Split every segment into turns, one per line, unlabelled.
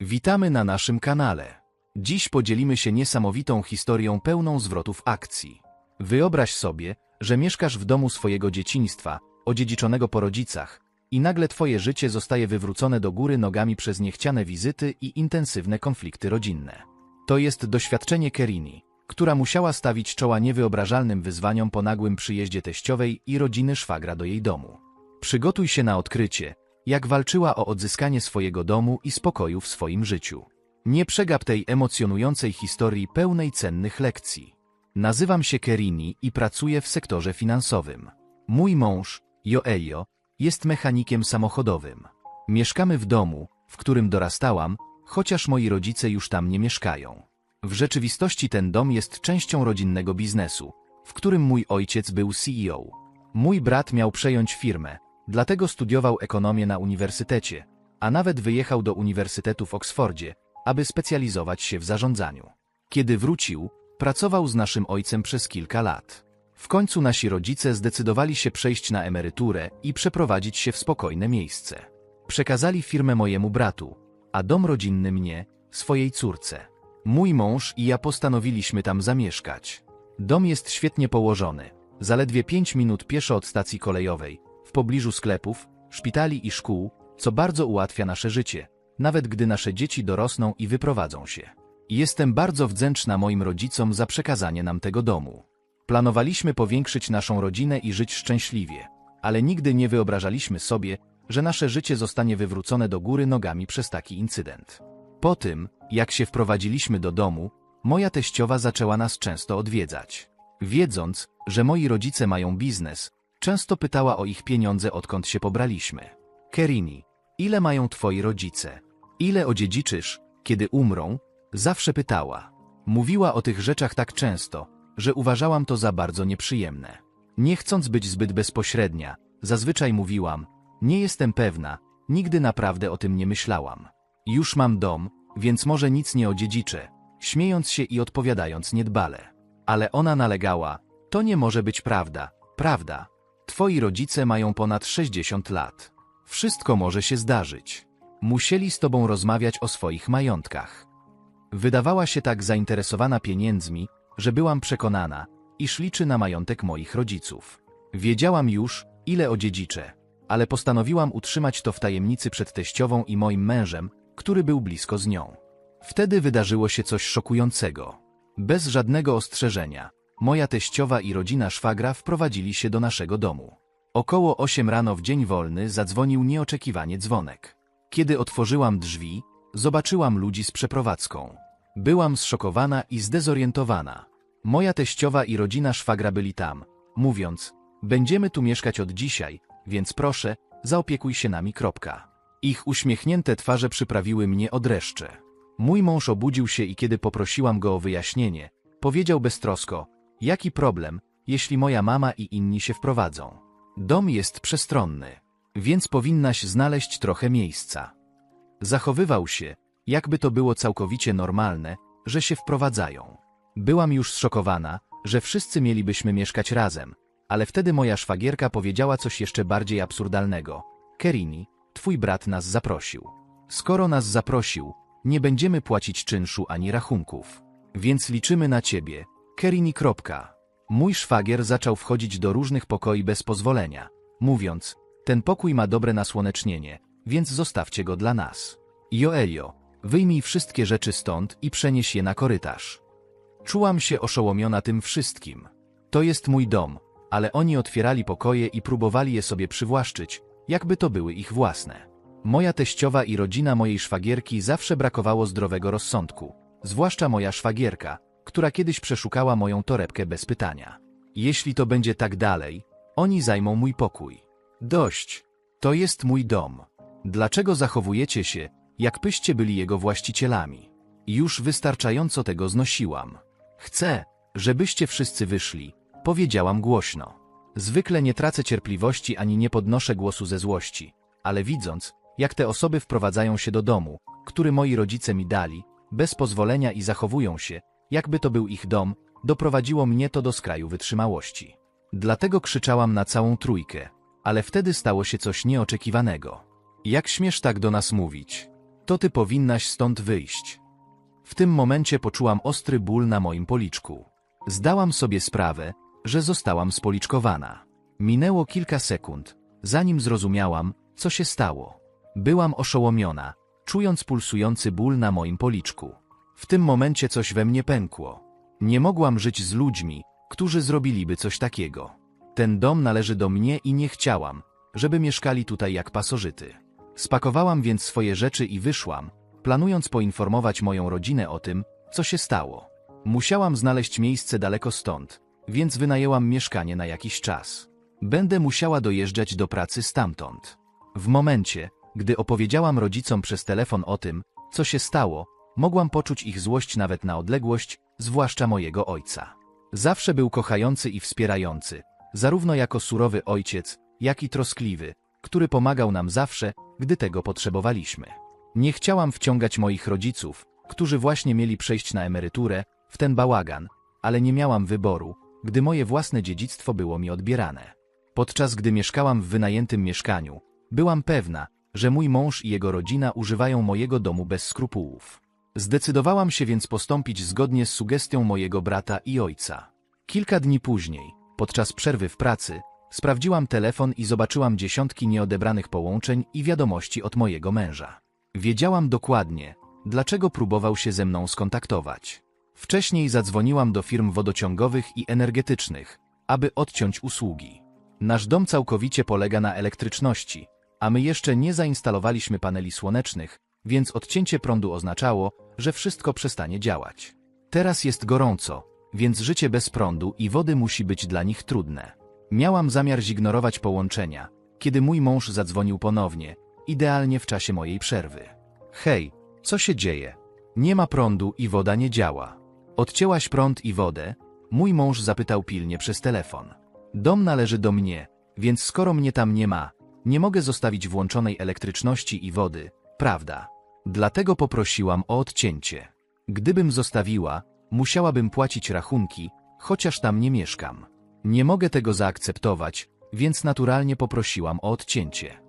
Witamy na naszym kanale. Dziś podzielimy się niesamowitą historią pełną zwrotów akcji. Wyobraź sobie, że mieszkasz w domu swojego dzieciństwa, odziedziczonego po rodzicach, i nagle twoje życie zostaje wywrócone do góry nogami przez niechciane wizyty i intensywne konflikty rodzinne. To jest doświadczenie Kerini, która musiała stawić czoła niewyobrażalnym wyzwaniom po nagłym przyjeździe teściowej i rodziny szwagra do jej domu. Przygotuj się na odkrycie, jak walczyła o odzyskanie swojego domu i spokoju w swoim życiu. Nie przegap tej emocjonującej historii pełnej cennych lekcji. Nazywam się Kerini i pracuję w sektorze finansowym. Mój mąż, Joejo, jest mechanikiem samochodowym. Mieszkamy w domu, w którym dorastałam, chociaż moi rodzice już tam nie mieszkają. W rzeczywistości ten dom jest częścią rodzinnego biznesu, w którym mój ojciec był CEO. Mój brat miał przejąć firmę, dlatego studiował ekonomię na uniwersytecie, a nawet wyjechał do Uniwersytetu w Oksfordzie, aby specjalizować się w zarządzaniu. Kiedy wrócił, pracował z naszym ojcem przez kilka lat. W końcu nasi rodzice zdecydowali się przejść na emeryturę i przeprowadzić się w spokojne miejsce. Przekazali firmę mojemu bratu, a dom rodzinny mnie, swojej córce. Mój mąż i ja postanowiliśmy tam zamieszkać. Dom jest świetnie położony, zaledwie 5 minut pieszo od stacji kolejowej, w pobliżu sklepów, szpitali i szkół, co bardzo ułatwia nasze życie, nawet gdy nasze dzieci dorosną i wyprowadzą się. Jestem bardzo wdzięczna moim rodzicom za przekazanie nam tego domu. Planowaliśmy powiększyć naszą rodzinę i żyć szczęśliwie, ale nigdy nie wyobrażaliśmy sobie, że nasze życie zostanie wywrócone do góry nogami przez taki incydent. Po tym, jak się wprowadziliśmy do domu, moja teściowa zaczęła nas często odwiedzać. Wiedząc, że moi rodzice mają biznes, często pytała o ich pieniądze odkąd się pobraliśmy. Kerini, ile mają twoi rodzice? Ile odziedziczysz, kiedy umrą? Zawsze pytała. Mówiła o tych rzeczach tak często, że uważałam to za bardzo nieprzyjemne. Nie chcąc być zbyt bezpośrednia, zazwyczaj mówiłam, nie jestem pewna, nigdy naprawdę o tym nie myślałam. Już mam dom, więc może nic nie odziedziczę, śmiejąc się i odpowiadając niedbale. Ale ona nalegała, to nie może być prawda, prawda. Twoi rodzice mają ponad 60 lat. Wszystko może się zdarzyć. Musieli z tobą rozmawiać o swoich majątkach. Wydawała się tak zainteresowana pieniędzmi, że byłam przekonana, iż liczy na majątek moich rodziców. Wiedziałam już, ile odziedziczę, ale postanowiłam utrzymać to w tajemnicy przed teściową i moim mężem, który był blisko z nią. Wtedy wydarzyło się coś szokującego. Bez żadnego ostrzeżenia, moja teściowa i rodzina szwagra wprowadzili się do naszego domu. Około 8 rano w dzień wolny zadzwonił nieoczekiwanie dzwonek. Kiedy otworzyłam drzwi, zobaczyłam ludzi z przeprowadzką. Byłam zszokowana i zdezorientowana. Moja teściowa i rodzina szwagra byli tam, mówiąc, będziemy tu mieszkać od dzisiaj, więc proszę, zaopiekuj się nami. Kropka. Ich uśmiechnięte twarze przyprawiły mnie o dreszcze. Mój mąż obudził się i kiedy poprosiłam go o wyjaśnienie, powiedział beztrosko, jaki problem, jeśli moja mama i inni się wprowadzą. Dom jest przestronny, więc powinnaś znaleźć trochę miejsca. Zachowywał się, jakby to było całkowicie normalne, że się wprowadzają. Byłam już zszokowana, że wszyscy mielibyśmy mieszkać razem, ale wtedy moja szwagierka powiedziała coś jeszcze bardziej absurdalnego. Kerini, twój brat nas zaprosił. Skoro nas zaprosił, nie będziemy płacić czynszu ani rachunków. Więc liczymy na ciebie. Kerini. Mój szwagier zaczął wchodzić do różnych pokoi bez pozwolenia, mówiąc, ten pokój ma dobre nasłonecznienie, więc zostawcie go dla nas. Joelio, wyjmij wszystkie rzeczy stąd i przenieś je na korytarz. Czułam się oszołomiona tym wszystkim. To jest mój dom, ale oni otwierali pokoje i próbowali je sobie przywłaszczyć, jakby to były ich własne. Moja teściowa i rodzina mojej szwagierki zawsze brakowało zdrowego rozsądku, zwłaszcza moja szwagierka, która kiedyś przeszukała moją torebkę bez pytania. Jeśli to będzie tak dalej, oni zajmą mój pokój. Dość. To jest mój dom. Dlaczego zachowujecie się, jakbyście byli jego właścicielami? Już wystarczająco tego znosiłam. Chcę, żebyście wszyscy wyszli, powiedziałam głośno. Zwykle nie tracę cierpliwości ani nie podnoszę głosu ze złości, ale widząc, jak te osoby wprowadzają się do domu, który moi rodzice mi dali, bez pozwolenia i zachowują się, jakby to był ich dom, doprowadziło mnie to do skraju wytrzymałości. Dlatego krzyczałam na całą trójkę, ale wtedy stało się coś nieoczekiwanego. Jak śmiesz tak do nas mówić? To ty powinnaś stąd wyjść. W tym momencie poczułam ostry ból na moim policzku. Zdałam sobie sprawę, że zostałam spoliczkowana. Minęło kilka sekund, zanim zrozumiałam, co się stało. Byłam oszołomiona, czując pulsujący ból na moim policzku. W tym momencie coś we mnie pękło. Nie mogłam żyć z ludźmi, którzy zrobiliby coś takiego. Ten dom należy do mnie i nie chciałam, żeby mieszkali tutaj jak pasożyty. Spakowałam więc swoje rzeczy i wyszłam, planując poinformować moją rodzinę o tym, co się stało. Musiałam znaleźć miejsce daleko stąd, więc wynajęłam mieszkanie na jakiś czas. Będę musiała dojeżdżać do pracy stamtąd. W momencie, gdy opowiedziałam rodzicom przez telefon o tym, co się stało, mogłam poczuć ich złość nawet na odległość, zwłaszcza mojego ojca. Zawsze był kochający i wspierający, zarówno jako surowy ojciec, jak i troskliwy, który pomagał nam zawsze, gdy tego potrzebowaliśmy. Nie chciałam wciągać moich rodziców, którzy właśnie mieli przejść na emeryturę, w ten bałagan, ale nie miałam wyboru, gdy moje własne dziedzictwo było mi odbierane. Podczas gdy mieszkałam w wynajętym mieszkaniu, byłam pewna, że mój mąż i jego rodzina używają mojego domu bez skrupułów. Zdecydowałam się więc postąpić zgodnie z sugestią mojego brata i ojca. Kilka dni później, podczas przerwy w pracy, sprawdziłam telefon i zobaczyłam dziesiątki nieodebranych połączeń i wiadomości od mojego męża. Wiedziałam dokładnie, dlaczego próbował się ze mną skontaktować. Wcześniej zadzwoniłam do firm wodociągowych i energetycznych, aby odciąć usługi. Nasz dom całkowicie polega na elektryczności, a my jeszcze nie zainstalowaliśmy paneli słonecznych, więc odcięcie prądu oznaczało, że wszystko przestanie działać. Teraz jest gorąco, więc życie bez prądu i wody musi być dla nich trudne. Miałam zamiar zignorować połączenia, kiedy mój mąż zadzwonił ponownie, idealnie w czasie mojej przerwy. Hej, co się dzieje? Nie ma prądu i woda nie działa. Odcięłaś prąd i wodę? Mój mąż zapytał pilnie przez telefon. Dom należy do mnie, więc skoro mnie tam nie ma, nie mogę zostawić włączonej elektryczności i wody, prawda? Dlatego poprosiłam o odcięcie. Gdybym zostawiła, musiałabym płacić rachunki, chociaż tam nie mieszkam. Nie mogę tego zaakceptować, więc naturalnie poprosiłam o odcięcie.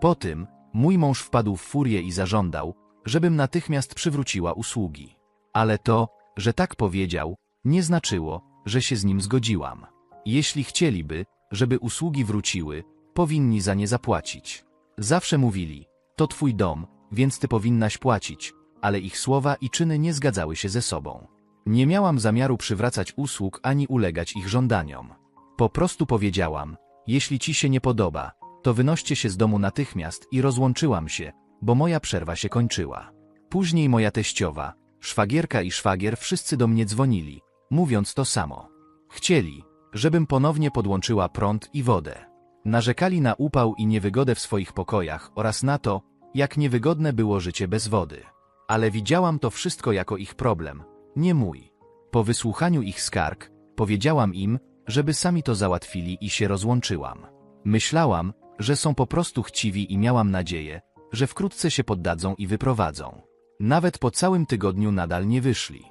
Po tym mój mąż wpadł w furię i zażądał, żebym natychmiast przywróciła usługi. Ale to, że tak powiedział, nie znaczyło, że się z nim zgodziłam. Jeśli chcieliby, żeby usługi wróciły, powinni za nie zapłacić. Zawsze mówili, to twój dom, więc ty powinnaś płacić, ale ich słowa i czyny nie zgadzały się ze sobą. Nie miałam zamiaru przywracać usług ani ulegać ich żądaniom. Po prostu powiedziałam, jeśli ci się nie podoba, to wynoście się z domu natychmiast i rozłączyłam się, bo moja przerwa się kończyła. Później moja teściowa, szwagierka i szwagier wszyscy do mnie dzwonili, mówiąc to samo. Chcieli, żebym ponownie podłączyła prąd i wodę. Narzekali na upał i niewygodę w swoich pokojach oraz na to, jak niewygodne było życie bez wody. Ale widziałam to wszystko jako ich problem, nie mój. Po wysłuchaniu ich skarg, powiedziałam im, żeby sami to załatwili i się rozłączyłam. Myślałam, że są po prostu chciwi i miałam nadzieję, że wkrótce się poddadzą i wyprowadzą. Nawet po całym tygodniu nadal nie wyszli.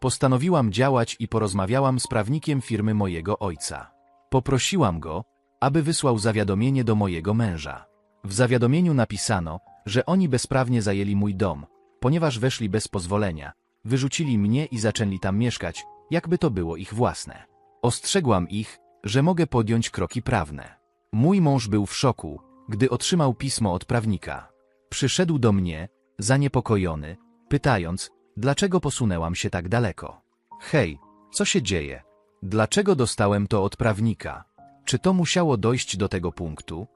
Postanowiłam działać i porozmawiałam z prawnikiem firmy mojego ojca. Poprosiłam go, aby wysłał zawiadomienie do mojego męża. W zawiadomieniu napisano, że oni bezprawnie zajęli mój dom, ponieważ weszli bez pozwolenia, wyrzucili mnie i zaczęli tam mieszkać, jakby to było ich własne. Ostrzegłam ich, że mogę podjąć kroki prawne. Mój mąż był w szoku, gdy otrzymał pismo od prawnika. Przyszedł do mnie, zaniepokojony, pytając, dlaczego posunęłam się tak daleko. Hej, co się dzieje? Dlaczego dostałem to od prawnika? Czy to musiało dojść do tego punktu?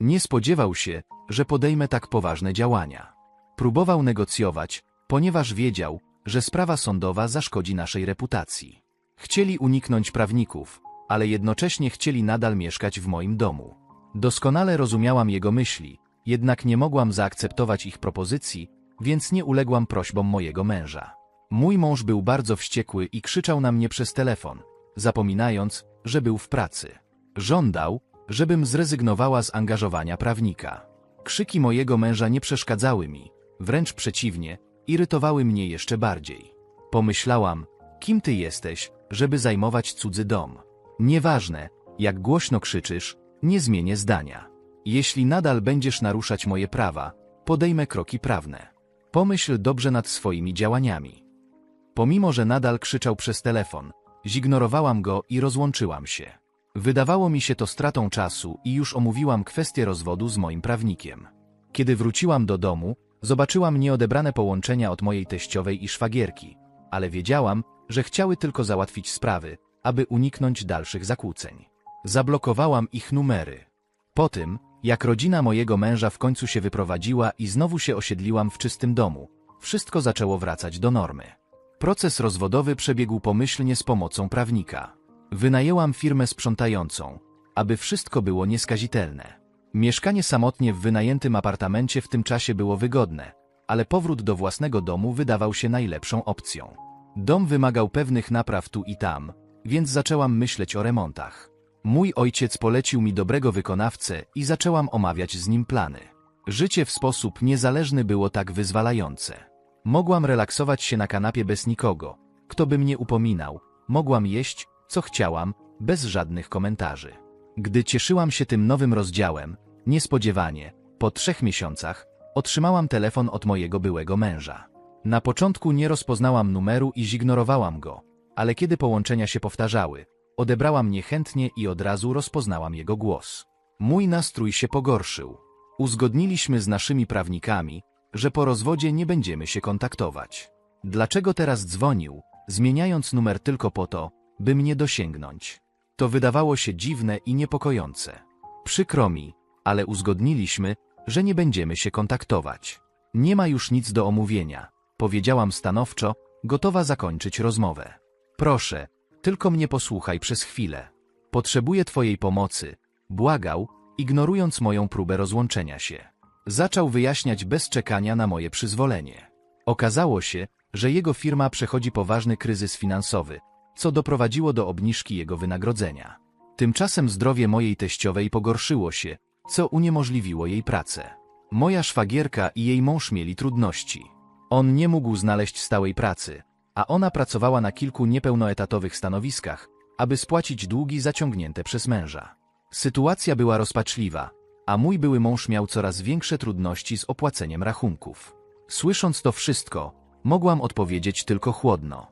Nie spodziewał się, że podejmę tak poważne działania. Próbował negocjować, ponieważ wiedział, że sprawa sądowa zaszkodzi naszej reputacji. Chcieli uniknąć prawników, ale jednocześnie chcieli nadal mieszkać w moim domu. Doskonale rozumiałam jego myśli, jednak nie mogłam zaakceptować ich propozycji, więc nie uległam prośbom mojego męża. Mój mąż był bardzo wściekły i krzyczał na mnie przez telefon, zapominając, że był w pracy. Żądał, żebym zrezygnowała z angażowania prawnika. Krzyki mojego męża nie przeszkadzały mi, wręcz przeciwnie, irytowały mnie jeszcze bardziej. Pomyślałam, kim ty jesteś, żeby zajmować cudzy dom. Nieważne, jak głośno krzyczysz, nie zmienię zdania. Jeśli nadal będziesz naruszać moje prawa, podejmę kroki prawne. Pomyśl dobrze nad swoimi działaniami. Pomimo, że nadal krzyczał przez telefon, zignorowałam go i rozłączyłam się. Wydawało mi się to stratą czasu i już omówiłam kwestię rozwodu z moim prawnikiem. Kiedy wróciłam do domu, zobaczyłam nieodebrane połączenia od mojej teściowej i szwagierki, ale wiedziałam, że chciały tylko załatwić sprawy, aby uniknąć dalszych zakłóceń. Zablokowałam ich numery. Po tym, jak rodzina mojego męża w końcu się wyprowadziła i znowu się osiedliłam w czystym domu, wszystko zaczęło wracać do normy. Proces rozwodowy przebiegł pomyślnie z pomocą prawnika. Wynajęłam firmę sprzątającą, aby wszystko było nieskazitelne. Mieszkanie samotnie w wynajętym apartamencie w tym czasie było wygodne, ale powrót do własnego domu wydawał się najlepszą opcją. Dom wymagał pewnych napraw tu i tam, więc zaczęłam myśleć o remontach. Mój ojciec polecił mi dobrego wykonawcę i zaczęłam omawiać z nim plany. Życie w sposób niezależny było tak wyzwalające. Mogłam relaksować się na kanapie bez nikogo, kto by mnie upominał. Mogłam jeść, co chciałam, bez żadnych komentarzy. Gdy cieszyłam się tym nowym rozdziałem, niespodziewanie, po trzech miesiącach, otrzymałam telefon od mojego byłego męża. Na początku nie rozpoznałam numeru i zignorowałam go, ale kiedy połączenia się powtarzały, odebrałam niechętnie i od razu rozpoznałam jego głos. Mój nastrój się pogorszył. Uzgodniliśmy z naszymi prawnikami, że po rozwodzie nie będziemy się kontaktować. Dlaczego teraz dzwonił, zmieniając numer tylko po to, by mnie dosięgnąć? To wydawało się dziwne i niepokojące. Przykro mi, ale uzgodniliśmy, że nie będziemy się kontaktować. Nie ma już nic do omówienia, powiedziałam stanowczo, gotowa zakończyć rozmowę. Proszę, tylko mnie posłuchaj przez chwilę. Potrzebuję Twojej pomocy, błagał, ignorując moją próbę rozłączenia się. Zaczął wyjaśniać bez czekania na moje przyzwolenie. Okazało się, że jego firma przechodzi poważny kryzys finansowy, co doprowadziło do obniżki jego wynagrodzenia. Tymczasem zdrowie mojej teściowej pogorszyło się, co uniemożliwiło jej pracę. Moja szwagierka i jej mąż mieli trudności. On nie mógł znaleźć stałej pracy, a ona pracowała na kilku niepełnoetatowych stanowiskach, aby spłacić długi zaciągnięte przez męża. Sytuacja była rozpaczliwa, a mój były mąż miał coraz większe trudności z opłaceniem rachunków. Słysząc to wszystko, mogłam odpowiedzieć tylko chłodno.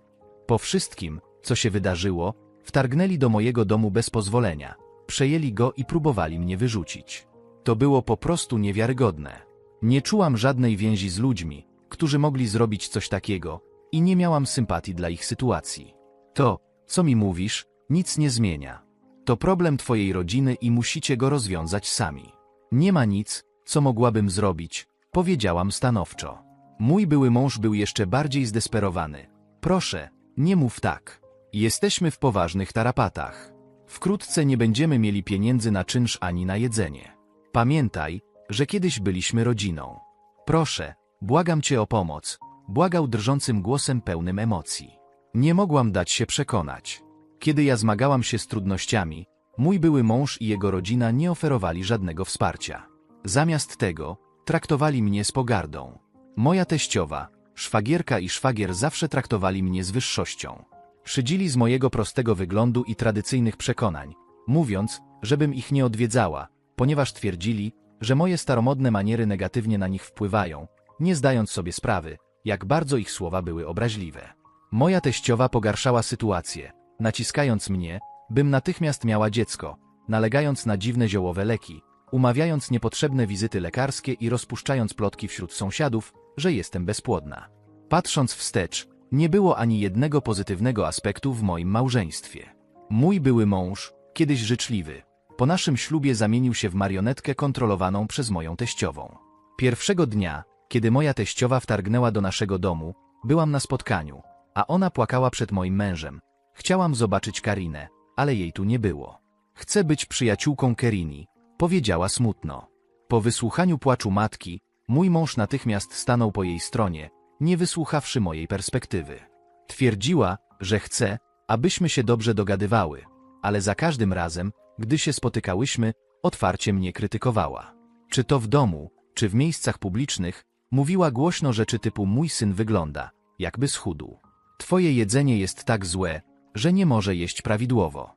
Po wszystkim, co się wydarzyło, wtargnęli do mojego domu bez pozwolenia, przejęli go i próbowali mnie wyrzucić. To było po prostu niewiarygodne. Nie czułam żadnej więzi z ludźmi, którzy mogli zrobić coś takiego, i nie miałam sympatii dla ich sytuacji. To, co mi mówisz, nic nie zmienia. To problem twojej rodziny i musicie go rozwiązać sami. Nie ma nic, co mogłabym zrobić, powiedziałam stanowczo. Mój były mąż był jeszcze bardziej zdesperowany. Proszę, nie mów tak. Jesteśmy w poważnych tarapatach. Wkrótce nie będziemy mieli pieniędzy na czynsz ani na jedzenie. Pamiętaj, że kiedyś byliśmy rodziną. Proszę, błagam cię o pomoc, błagał drżącym głosem pełnym emocji. Nie mogłam dać się przekonać. Kiedy ja zmagałam się z trudnościami, mój były mąż i jego rodzina nie oferowali żadnego wsparcia. Zamiast tego, traktowali mnie z pogardą. Moja teściowa, szwagierka i szwagier zawsze traktowali mnie z wyższością. Szydzili z mojego prostego wyglądu i tradycyjnych przekonań, mówiąc, żebym ich nie odwiedzała, ponieważ twierdzili, że moje staromodne maniery negatywnie na nich wpływają, nie zdając sobie sprawy, jak bardzo ich słowa były obraźliwe. Moja teściowa pogarszała sytuację, naciskając mnie, bym natychmiast miała dziecko, nalegając na dziwne ziołowe leki, umawiając niepotrzebne wizyty lekarskie i rozpuszczając plotki wśród sąsiadów, że jestem bezpłodna. Patrząc wstecz, nie było ani jednego pozytywnego aspektu w moim małżeństwie. Mój były mąż, kiedyś życzliwy, po naszym ślubie zamienił się w marionetkę kontrolowaną przez moją teściową. Pierwszego dnia, kiedy moja teściowa wtargnęła do naszego domu, byłam na spotkaniu, a ona płakała przed moim mężem. Chciałam zobaczyć Karinę, ale jej tu nie było. Chcę być przyjaciółką Kerini, powiedziała smutno. Po wysłuchaniu płaczu matki, mój mąż natychmiast stanął po jej stronie, nie wysłuchawszy mojej perspektywy. Twierdziła, że chce, abyśmy się dobrze dogadywały, ale za każdym razem, gdy się spotykałyśmy, otwarcie mnie krytykowała. Czy to w domu, czy w miejscach publicznych, mówiła głośno rzeczy typu mój syn wygląda, jakby schudł. Twoje jedzenie jest tak złe, że nie może jeść prawidłowo.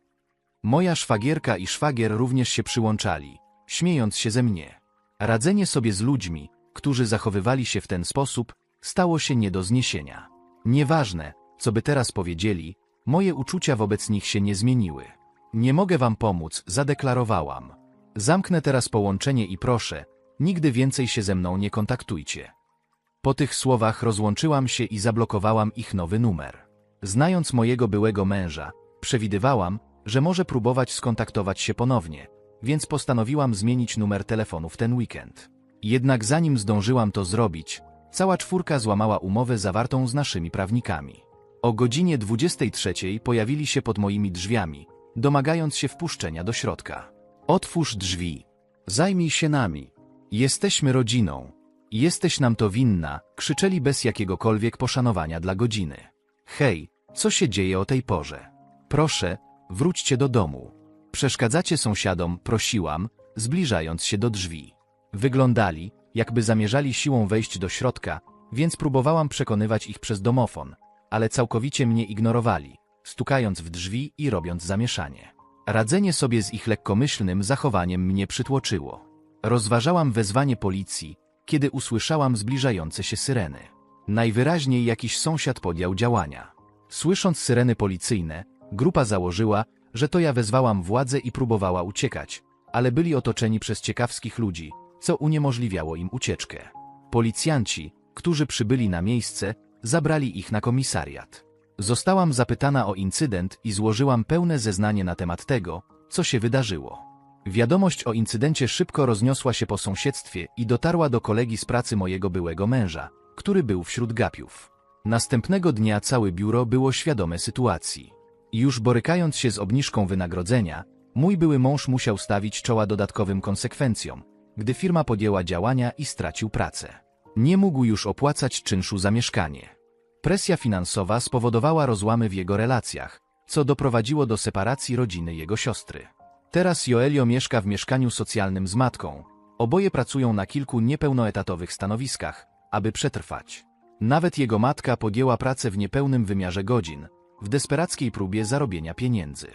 Moja szwagierka i szwagier również się przyłączali, śmiejąc się ze mnie. Radzenie sobie z ludźmi, którzy zachowywali się w ten sposób, stało się nie do zniesienia. Nieważne, co by teraz powiedzieli, moje uczucia wobec nich się nie zmieniły. Nie mogę wam pomóc, zadeklarowałam. Zamknę teraz połączenie i proszę, nigdy więcej się ze mną nie kontaktujcie. Po tych słowach rozłączyłam się i zablokowałam ich nowy numer. Znając mojego byłego męża, przewidywałam, że może próbować skontaktować się ponownie, więc postanowiłam zmienić numer telefonu w ten weekend. Jednak zanim zdążyłam to zrobić, cała czwórka złamała umowę zawartą z naszymi prawnikami. O godzinie 23 pojawili się pod moimi drzwiami, domagając się wpuszczenia do środka. Otwórz drzwi. Zajmij się nami. Jesteśmy rodziną. Jesteś nam to winna, krzyczeli bez jakiegokolwiek poszanowania dla godziny. Hej, co się dzieje o tej porze? Proszę, wróćcie do domu. Przeszkadzacie sąsiadom, prosiłam, zbliżając się do drzwi. Wyglądali, jakby zamierzali siłą wejść do środka, więc próbowałam przekonywać ich przez domofon, ale całkowicie mnie ignorowali, stukając w drzwi i robiąc zamieszanie. Radzenie sobie z ich lekkomyślnym zachowaniem mnie przytłoczyło. Rozważałam wezwanie policji, kiedy usłyszałam zbliżające się syreny. Najwyraźniej jakiś sąsiad podjął działania. Słysząc syreny policyjne, grupa założyła, że to ja wezwałam władzę i próbowała uciekać, ale byli otoczeni przez ciekawskich ludzi, co uniemożliwiało im ucieczkę. Policjanci, którzy przybyli na miejsce, zabrali ich na komisariat. Zostałam zapytana o incydent i złożyłam pełne zeznanie na temat tego, co się wydarzyło. Wiadomość o incydencie szybko rozniosła się po sąsiedztwie i dotarła do kolegi z pracy mojego byłego męża, który był wśród gapiów. Następnego dnia całe biuro było świadome sytuacji. Już borykając się z obniżką wynagrodzenia, mój były mąż musiał stawić czoła dodatkowym konsekwencjom, gdy firma podjęła działania i stracił pracę. Nie mógł już opłacać czynszu za mieszkanie. Presja finansowa spowodowała rozłamy w jego relacjach, co doprowadziło do separacji rodziny jego siostry. Teraz Joelio mieszka w mieszkaniu socjalnym z matką. Oboje pracują na kilku niepełnoetatowych stanowiskach, aby przetrwać. Nawet jego matka podjęła pracę w niepełnym wymiarze godzin, w desperackiej próbie zarobienia pieniędzy.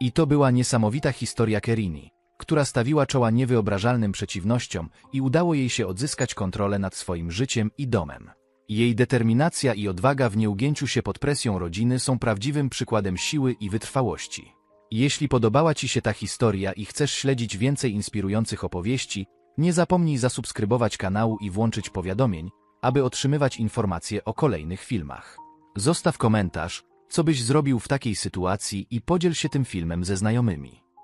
I to była niesamowita historia Kerini, która stawiła czoła niewyobrażalnym przeciwnościom i udało jej się odzyskać kontrolę nad swoim życiem i domem. Jej determinacja i odwaga w nieugięciu się pod presją rodziny są prawdziwym przykładem siły i wytrwałości. Jeśli podobała Ci się ta historia i chcesz śledzić więcej inspirujących opowieści, nie zapomnij zasubskrybować kanału i włączyć powiadomień, aby otrzymywać informacje o kolejnych filmach. Zostaw komentarz, co byś zrobił w takiej sytuacji i podziel się tym filmem ze znajomymi.